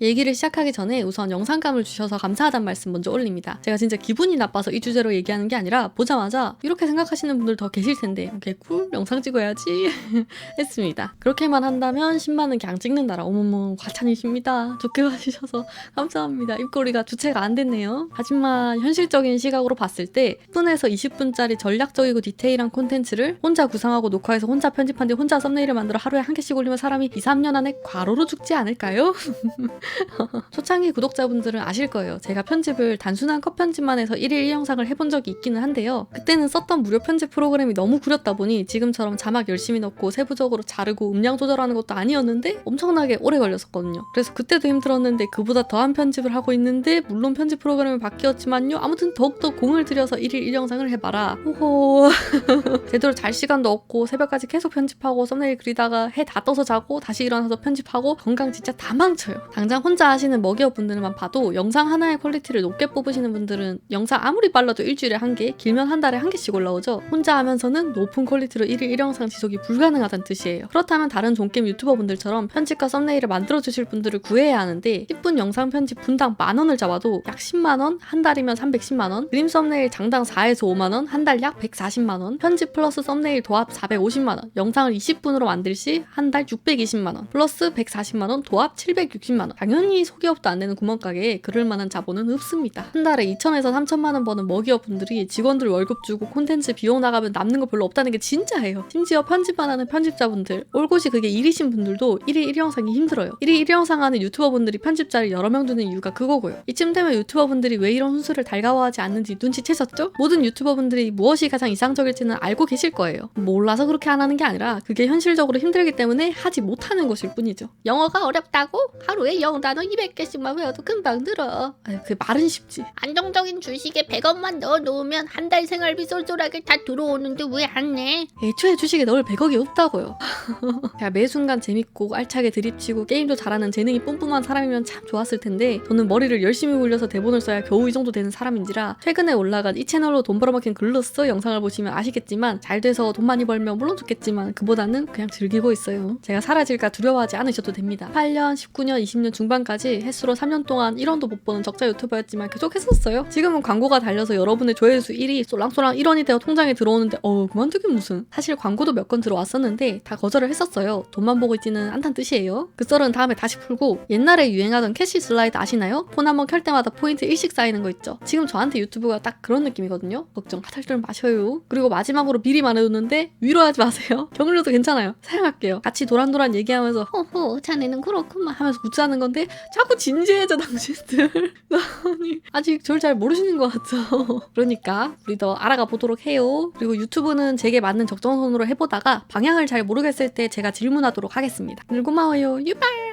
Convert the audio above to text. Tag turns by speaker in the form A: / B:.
A: 얘기를 시작하기 전에 우선 영상감을 주셔서 감사하단 말씀 먼저 올립니다. 제가 진짜 기분이 나빠서 이 주제로 얘기하는 게 아니라 보자마자 이렇게 생각하시는 분들 더 계실 텐데 개꿀 영상 찍어야지 했습니다. 그렇게만 한다면 10만원 그냥 찍는다라 어머머 과찬이십니다. 좋게 봐주셔서 감사합니다. 입꼬리가 주체가 안 됐네요. 하지만 현실적인 시각으로 봤을 때 10분에서 20분짜리 전략적이고 디테일한 콘텐츠를 혼자 구상하고 녹화해서 혼자 편집한 뒤 혼자 썸네일을 만들어 하루에 한 개씩 올리면 사람이 2, 3년 안에 과로로 죽지 않을까요? 초창기 구독자분들은 아실 거예요. 제가 편집을 단순한 컷 편집만 해서 1일 1영상을 해본 적이 있기는 한데요. 그때는 썼던 무료 편집 프로그램이 너무 구렸다 보니 지금처럼 자막 열심히 넣고 세부적으로 자르고 음량 조절하는 것도 아니었는데 엄청나게 오래 걸렸었거든요. 그래서 그때도 힘들었는데 그보다 더한 편집을 하고 있는데 물론 편집 프로그램이 바뀌었지만요. 아무튼 더욱더 공을 들여서 1일 1영상을 해봐라. 호호. 제대로 잘 시간도 없고 새벽까지 계속 편집하고 썸네일 그리다가 해 다 떠서 자고 다시 일어나서 편집하고 건강 진짜 다 망쳐요. 당장 혼자 하시는 먹이업 분들만 봐도 영상 하나의 퀄리티를 높게 뽑으시는 분들은 영상 아무리 빨라도 일주일에 한 개, 길면 한 달에 한 개씩 올라오죠. 혼자 하면서는 높은 퀄리티로 1일 1영상 지속이 불가능하다는 뜻이에요. 그렇다면 다른 종게임 유튜버 분들처럼 편집과 썸네일을 만들어 주실 분들을 구해야 하는데 10분 영상 편집 분당 만 원을 잡아도 약 10만 원, 한 달이면 310만 원, 그림 썸네일 장당 4에서 5만 원, 한 달 약 140만 원, 편집 플러스 썸네일 도합 450만 원, 영상을 20분으로 만들 시 한 달 620만 원, 플러스 140만 원, 도합 760만 원. 당연히 소기업도 안 되는 구멍가게에 그럴 만한 자본은 없습니다. 한 달에 2천에서 3천만 원 버는 먹이업 분들이 직원들 월급 주고 콘텐츠 비용 나가면 남는 거 별로 없다는 게 진짜예요. 심지어 편집만 하는 편집자분들, 올곧이 그게 일이신 분들도 1일 1영상이 힘들어요. 1일 1영상 하는 유튜버 분들이 편집자를 여러 명 두는 이유가 그거고요. 이쯤 되면 유튜버 분들이 왜 이런 훈수를 달가워하지 않는지 눈치채셨죠? 모든 유튜버 분들이 무엇이 가장 이상적일지는 알고 계실 거예요. 몰라서 그렇게 안 하는 게 아니라 그게 현실적으로 힘들기 때문에 하지 못하는 것일 뿐이죠. 영어가 어렵다고? 하루에 영어 단어 200개씩만 외워도 금방 늘어. 아유, 그 말은 쉽지.
B: 안정적인 주식에 100원만 넣어 놓으면 한 달 생활비 쏠쏠하게 다 들어오는데 왜 안 내?
A: 애초에 주식에 넣을 100억이 없다고요. 제가 매 순간 재밌고 알차게 드립치고 게임도 잘하는 재능이 뿜뿜한 사람이면 참 좋았을 텐데 저는 머리를 열심히 굴려서 대본을 써야 겨우 이 정도 되는 사람인지라 최근에 올라간 이 채널로 돈 벌어먹힌 글로스 영상을 보시면 아시겠지만 잘 돼서 돈 많이 벌면 물론 좋겠지만 그보다는 그냥 즐기고 있어요. 제가 사라질까 두려워하지 않으셔도 됩니다. 8년, 19년, 20년 중 반까지 횟수로 3년 동안 1원도 못 버는 적자 유튜버였지만 계속 했었어요. 지금은 광고가 달려서 여러분의 조회수 1위 쏠랑쏠랑 1원이 되어 통장에 들어오는데 어우 그만두긴 무슨 사실 광고도 몇 건 들어왔었는데 다 거절을 했었어요. 돈만 보고 있지는 않단 뜻이에요. 그 썰은 다음에 다시 풀고 옛날에 유행하던 캐시 슬라이드 아시나요? 폰 한 번 켤 때마다 포인트 일씩 쌓이는 거 있죠. 지금 저한테 유튜브가 딱 그런 느낌이거든요. 걱정 하탈들 마셔요. 그리고 마지막으로 미리 말해두는데 위로하지 마세요. 경로도 괜찮아요. 사용할게요. 같이 도란도란 얘기하면서
B: 호호 자네는 그렇구만.
A: 하면서 웃자는 건데 자꾸 진지해져 당신들. 아니 아직 저를 잘 모르시는 것 같죠. 그러니까 우리 더 알아가 보도록 해요. 그리고 유튜브는 제게 맞는 적정선으로 해보다가 방향을 잘 모르겠을 때 제가 질문하도록 하겠습니다. 늘 고마워요. 유발.